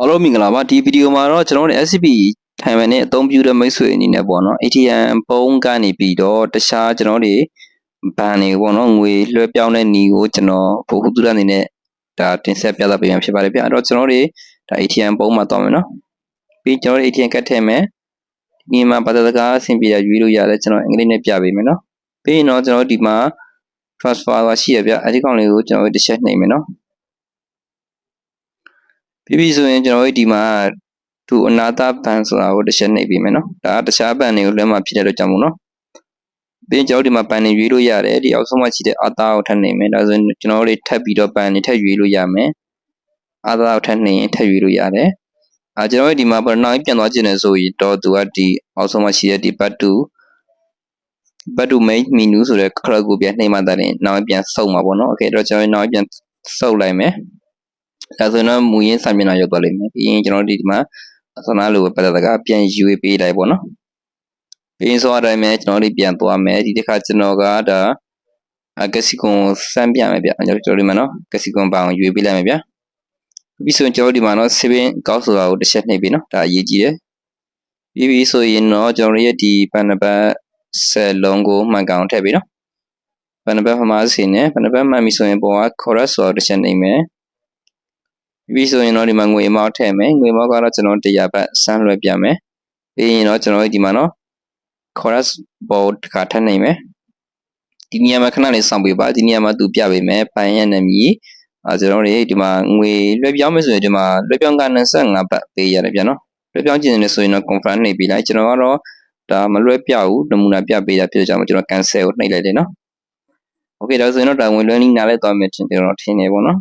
အားလုံးမင်္ဂလာပါဒီဗီဒီယိုမှာတော့ကျွန်တော်တို့ SCB ထိုင်ဝမ်နဲ့အသုံးပြုတဲ့မိတ်ဆွေအနေနဲ့ပေါ့နော် ATM ပုံးကနေပြီးတော့တခြားကျွန်တော်တို့ဘဏ်တွေပေါ့နော်ငွေလွှဲပြောင်းတဲ့နေကိုကျွန်တော်ဘို့ဟုတုရအနေနဲ့ဒါတင်ဆက်ပြသပေးမှာဖြစ်ပါတယ်ဗျအဲ့တော့ကျွန်တော်တို့ဒါ ATM ပုံးမှာသွားမယ်နော်ပြီးကျွန်တော်တို့ ATM ကတ်ထည့်မယ်ဒီမှာဘာသာစကားအဆင်ပြေရရွေးလို့ရတယ်ကျွန်တော်အင်္ဂလိပ်နဲ့ပြပေးမယ်နော်ပြီးရင်တော့ကျွန်တော်တို့ဒီမှာ transfer ပါရှိရဗျအဲ့ဒီကောင်လေးကိုကျွန်တော်တို့တစ်ချက်နှိပ်မယ်နော် ပြီးပြီဆိုရင်ကျွန်တော်တို့ဒီမှာသူအနာတာဘန်ဆိုတာကိုတစ်ချက်နှိပ်ပြီးမယ်နော်ဒါကတခြားဘန်တွေကိုလွှဲမှဖြစ်တဲ့အတွက်ကြောင့်မို့နော်ပြီးရင်ကျွန်တော်တို့ဒီမှာဘန်တွေရွေးလို့ရတယ်ဒီအောက်ဆုံးမှာရှိတဲ့အာတာကိုထပ်နှိပ်မယ်ဒါဆိုရင်ကျွန်တော်တို့လေးထပ်ပြီးတော့ဘန်တွေထပ်ရွေးလို့ရမယ်အာတာကိုထပ်နှိပ်ရင်ထပ်ရွေးလို့ရတယ်အာကျွန်တော်တို့ဒီမှာပထနောက်ပြန်သွားခြင်းနဲ့ဆိုရင်တော့သူကဒီအောက်ဆုံးမှာရှိတဲ့ဒီဘတ်တူဘတ်တူမိတ်မီနူဆိုတဲ့ခရက်ကိုပြန်နှိပ်မှတည်းနောက်ပြန်စုပ်မှာပေါ့နော်โอเคအဲ့တော့ကျွန်တော်နောက်ပြန်စုပ်လိုက်မယ် ဒါဆိုရင်တော့မူရင်းစာမျက်နှာရောက်သွားလိမ့်မယ်ပြီးရင်ကျွန်တော်တို့ဒီမှာဆန္ဒလိုပဲပတ်သက်တာကပြန်ယူပေးလိုက်ပေါ့နော်ပြီးရင်ဆိုအတိုင်းပဲကျွန်တော်တို့ပြန်သွားမယ်ဒီတစ်ခါကျွန်တော်ကဒါကက်စီကွန်စမ်းပြမယ်ဗျကျွန်တော်တို့ဒီမှာနော်ကက်စီကွန်ပေါင်ယူပေးလိုက်မယ်ဗျပြီးဆိုရင်ကျွန်တော်တို့ဒီမှာနော်7ကောက်ဆိုတာကိုတစ်ချက်နှိပ်ပြီးနော်ဒါအရေးကြီးတယ်ပြီးပြီဆိုရင်တော့ကျွန်တော်တို့ရဲ့ဒီပန်နဘတ်ဆယ်လုံးကိုမှန်ကောင်ထည့်ပြီးနော်ပန်နဘတ်ဖမားစီနဲ့ပန်နဘတ်မှန်ပြီဆိုရင်ပေါ်က chorus ဆိုတော့တစ်ချက်နှိပ်မယ် ပြီးဆိုရင်တော့ဒီမှာငွေမောက်ထည့်မယ်ငွေမောက်ကတော့ကျွန်တော်100ဘတ်ဆန်းလွှဲပြမယ်ပြီးရင်တော့ကျွန်တော်ဒီမှာနော် chorus board တစ်ခါထပ်နိုင်မယ်ဒီနေရာမှာခဏလေးစောင့်ပေးပါဒီနေရာမှာသူပြပေးမယ်ဘိုင်ရနမီအဲကျွန်တော်တို့ဒီမှာငွေလွှဲပြောင်းမယ်ဆိုရင်ဒီမှာလွှဲပြောင်းက95ဘတ်ပေးရတယ်ဗျာနော်လွှဲပြောင်းကျင်နေဆိုရင်တော့ confirm နှိပ်ပေးလိုက်ကျွန်တော်ကတော့ဒါမလွှဲပြဘူးနမူနာပြပေးတာဖြစ်ကြမှာကျွန်တော် cancel ကိုနှိပ်လိုက်တယ်နော် okay ဒါဆိုရင်တော့ဒါဝင်လွှဲနည်းနားလဲသွားမယ်ကျွန်တော်ထင်နေပါတော့